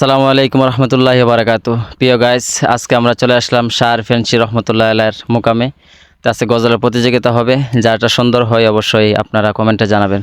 আসসালামু আলাইকুম রহমতুল্লাহ বারাকাত প্রিয় গাইস আজকে আমরা চলে আসলাম শাহর ফেন্সি রহমতুল্লাহ আল্লাহর মোকামে। তো আজকে গজলের প্রতিযোগিতা হবে যাটা সুন্দর হয় অবশ্যই আপনারা কমেন্টে জানাবেন।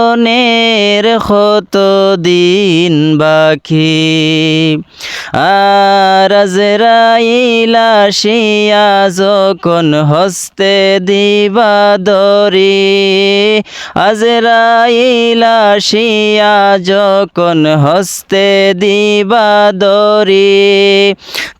মরণের কত দিন বাকি। আর আজরাইলা শিয়া যখন হস্তে দিবা দরি আজরাইলা শিয়া যখন হস্তে দিবা দরি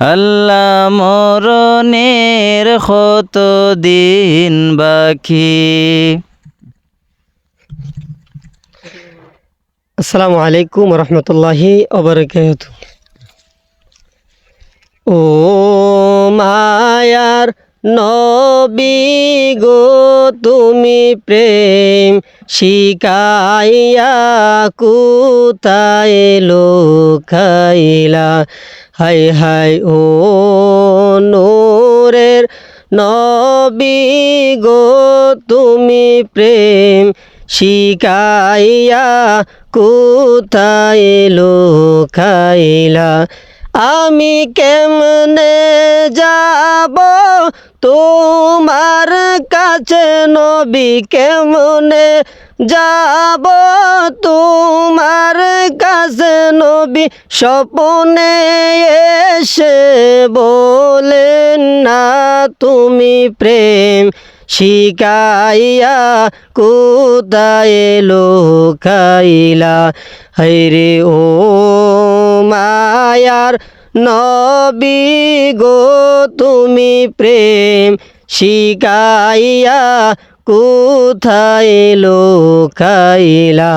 আল্লাহ মরণের কত দিন বাকি? আসসালামু আলাইকুম রহমতুল্লাহি অবরকাত ও মায়ার নবী গো। তুমি প্রেম শিকাইয়া কুতায় লোকাইলা? হাই হাই, ও নূরের নবী গো, তুমি প্রেম শিকাইয়া কোথায় লোকাইলা? আমি কেমনে যাব? তোমার কাছে নবী কেমনে যাব? তোমার কাছে নবী স্বপনে এসে বলেন না, তুমি প্রেম শিকাইয়া কোদায় লোকাইলা হৈরে ও মায়ার নবী গো তুমি প্রেম শিকাইয়া কোথায় লোকাইলা?